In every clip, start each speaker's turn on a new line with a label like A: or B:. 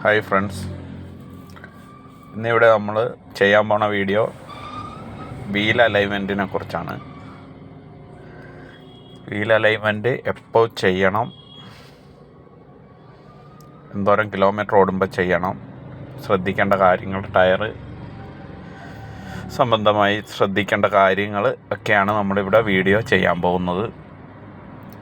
A: Hi friends. ഇന്നിവിടെ നമ്മൾ ചെയ്യാൻ പോണ വീഡിയോ വീൽ അലൈൻമെന്റിനെ കുറിച്ചാണ്. വീൽ അലൈൻമെന്റ് എപ്പോൾ ചെയ്യണം? എന്തോരം കിലോമീറ്റർ ഓടുമ്പോൾ ചെയ്യണം? ശ്രദ്ധിക്കേണ്ട കാര്യങ്ങൾ ടയർ സംബന്ധമായി ശ്രദ്ധിക്കേണ്ട കാര്യങ്ങൾ ഒക്കെയാണ് നമ്മളിവിടെ വീഡിയോ ചെയ്യാൻ പോകുന്നത്.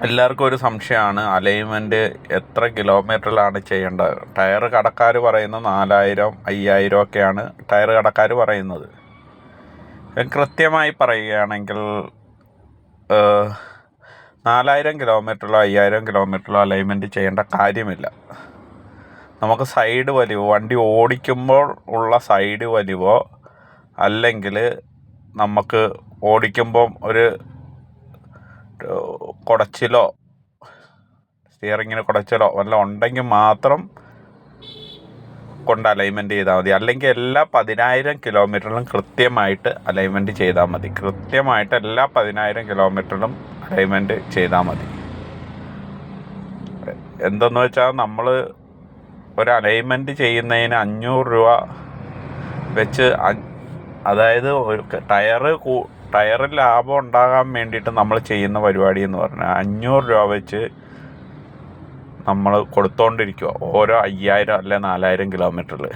A: എല്ലാവർക്കും ഒരു സംശയമാണ്. അലൈൻമെന്റ് എത്ര കിലോമീറ്ററിലാണ് ചെയ്യേണ്ടത്? ടയർ കടക്കാർ പറയുന്ന നാലായിരം അയ്യായിരം ഒക്കെയാണ് ടയർ കടക്കാർ പറയുന്നത്. കൃത്യമായി പറയുകയാണെങ്കിൽ നാലായിരം കിലോമീറ്ററിലോ അയ്യായിരം കിലോമീറ്ററിലോ അലൈൻമെന്റ് ചെയ്യേണ്ട കാര്യമില്ല. നമുക്ക് സൈഡ് വലിവോ വണ്ടി ഓടിക്കുമ്പോൾ ഉള്ള സൈഡ് വലിവോ അല്ലെങ്കിൽ നമുക്ക് ഓടിക്കുമ്പം ഒരു കുടച്ചിലോ സ്റ്റിയറിങ്ങിന് കുടച്ചിലോ വല്ല ഉണ്ടെങ്കിൽ മാത്രം കൊണ്ട് അലൈൻമെന്റ് ചെയ്താൽ മതി. അല്ലെങ്കിൽ എല്ലാ പതിനായിരം കിലോമീറ്ററിലും കൃത്യമായിട്ട് അലൈൻമെന്റ് ചെയ്താൽ മതി. കൃത്യമായിട്ട് എല്ലാ പതിനായിരം കിലോമീറ്ററിലും അലൈൻമെന്റ് ചെയ്താൽ മതി. എന്തെന്ന് വെച്ചാൽ നമ്മൾ ഒരു അലൈൻമെന്റ് ചെയ്യുന്നതിന് അഞ്ഞൂറ് രൂപ വെച്ച് അതായത് ഒരു ടയറ് ടയറിൽ ലാഭം ഉണ്ടാകാൻ വേണ്ടിയിട്ട് നമ്മൾ ചെയ്യുന്ന പരിപാടി എന്ന് പറഞ്ഞാൽ അഞ്ഞൂറ് രൂപ വെച്ച് നമ്മൾ കൊടുത്തോണ്ടിരിക്കുക ഓരോ അയ്യായിരം അല്ലെ നാലായിരം കിലോമീറ്ററിൽ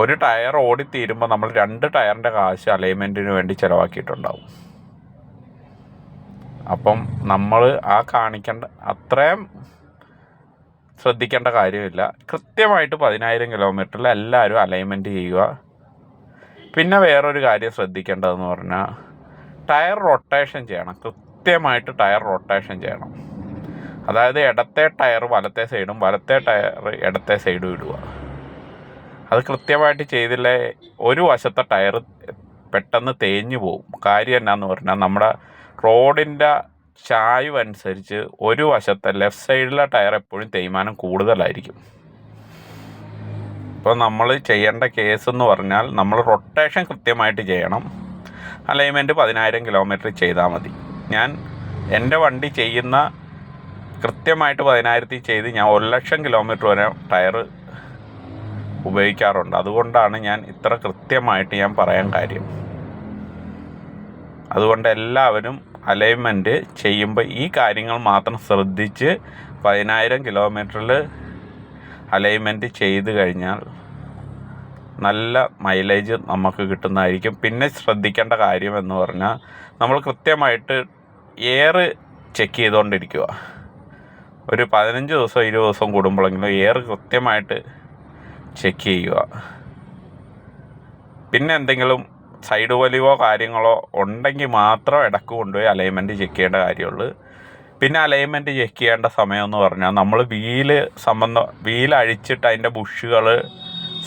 A: ഒരു ടയർ ഓടിത്തീരുമ്പോൾ നമ്മൾ രണ്ട് ടയറിന്റെ കാശ് അലൈൻമെന്റിന് വേണ്ടി ചിലവാക്കിയിട്ടുണ്ടാവും. അപ്പം നമ്മൾ ആ കാണിക്കേണ്ട അത്രയും ശ്രദ്ധിക്കേണ്ട കാര്യമില്ല. കൃത്യമായിട്ട് പതിനായിരം കിലോമീറ്ററിൽ എല്ലാവരും അലൈൻമെന്റ് ചെയ്യുക. പിന്നെ വേറൊരു കാര്യം ശ്രദ്ധിക്കേണ്ടതെന്ന് പറഞ്ഞാൽ ടയർ റൊട്ടേഷൻ ചെയ്യണം. കൃത്യമായിട്ട് ടയർ റൊട്ടേഷൻ ചെയ്യണം. അതായത് ഇടത്തെ ടയർ വലത്തെ സൈഡും വലത്തെ ടയർ ഇടത്തെ സൈഡും ഇടുക. അത് കൃത്യമായിട്ട് ചെയ്തില്ലേ ഒരു വശത്തെ ടയർ പെട്ടെന്ന് തേഞ്ഞു പോകും കാര്യം എന്നാന്ന് പറഞ്ഞാൽ നമ്മുടെ റോഡിന്റെ ചായ്വ് അനുസരിച്ച് ഒരു വശത്തെ ലെഫ്റ്റ് സൈഡിലെ ടയർ എപ്പോഴും തേയ്മാനം കൂടുതലായിരിക്കും. ഇപ്പോൾ നമ്മൾ ചെയ്യേണ്ട കേസ് എന്ന് പറഞ്ഞാൽ നമ്മൾ റൊട്ടേഷൻ കൃത്യമായിട്ട് ചെയ്യണം. അലൈൻമെന്റ് പതിനായിരം കിലോമീറ്റർ ചെയ്താൽ മതി. ഞാൻ എന്റെ വണ്ടി ചെയ്യുന്ന കൃത്യമായിട്ട് പതിനായിരത്തിൽ ചെയ്ത് ഞാൻ ഒരു ലക്ഷം കിലോമീറ്റർ വരെ ടയർ ഉപയോഗിക്കാറുണ്ട്. അതുകൊണ്ടാണ് ഞാൻ ഇത്ര കൃത്യമായിട്ട് ഞാൻ പറയാൻ കാര്യം. അതുകൊണ്ട് എല്ലാവരും അലൈൻമെന്റ് ചെയ്യുമ്പോൾ ഈ കാര്യങ്ങൾ മാത്രം ശ്രദ്ധിച്ച് പതിനായിരം കിലോമീറ്ററിൽ അലൈൻമെന്റ് ചെയ്ത് കഴിഞ്ഞാൽ നല്ല മൈലേജ് നമുക്ക് കിട്ടുന്നതായിരിക്കും. പിന്നെ ശ്രദ്ധിക്കേണ്ട കാര്യം എന്ന് പറഞ്ഞാൽ നമ്മൾ കൃത്യമായിട്ട് എയർ ചെക്ക് ചെയ്തുകൊണ്ടിരിക്കുക. ഒരു പതിനഞ്ച് ദിവസം ഇരുപത് ദിവസം കൂടുമ്പോഴെങ്കിലും എയർ കൃത്യമായിട്ട് ചെക്ക് ചെയ്യുക. പിന്നെ എന്തെങ്കിലും സൈഡ് വലിവോ കാര്യങ്ങളോ ഉണ്ടെങ്കിൽ മാത്രം ഇടയ്ക്ക് കൊണ്ടുപോയി അലൈൻമെന്റ് ചെക്ക് ചെയ്യേണ്ട കാര്യമുള്ളൂ. പിന്നെ അലൈൻമെന്റ് ചെക്ക് ചെയ്യേണ്ട സമയം എന്ന് പറഞ്ഞാൽ നമ്മൾ വീൽ സംബന്ധം വീൽ അഴിച്ചിട്ട് അതിന്റെ ബുഷുകൾ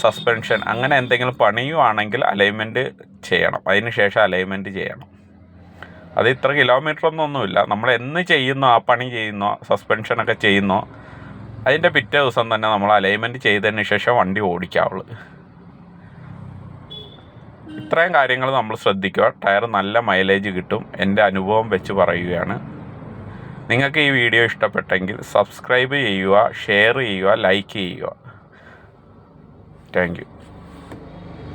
A: സസ്പെൻഷൻ അങ്ങനെ എന്തെങ്കിലും പണിയുവാണെങ്കിൽ അലൈൻമെന്റ് ചെയ്യണം. അതിന് ശേഷം അലൈൻമെന്റ് ചെയ്യണം. അത് ഇത്ര കിലോമീറ്റർ ഒന്നൊന്നുമില്ല നമ്മൾ എന്ന് ചെയ്യുന്നോ ആ പണി ചെയ്യുന്നോ സസ്പെൻഷനൊക്കെ ചെയ്യുന്നോ അതിന്റെ പിറ്റേ ദിവസം തന്നെ നമ്മൾ അലൈൻമെന്റ് ചെയ്തതിന് ശേഷം വണ്ടി ഓടിക്കാവുള്ളൂ. ഇത്രയും കാര്യങ്ങൾ നമ്മൾ ശ്രദ്ധിക്കുക. ടയർ നല്ല മൈലേജ് കിട്ടും. എന്റെ അനുഭവം വെച്ച് പറയുകയാണ്. നിങ്ങൾക്ക് ഈ വീഡിയോ ഇഷ്ടപ്പെട്ടെങ്കിൽ സബ്സ്ക്രൈബ് ചെയ്യുക ഷെയർ ചെയ്യുക ലൈക്ക് ചെയ്യുക. താങ്ക്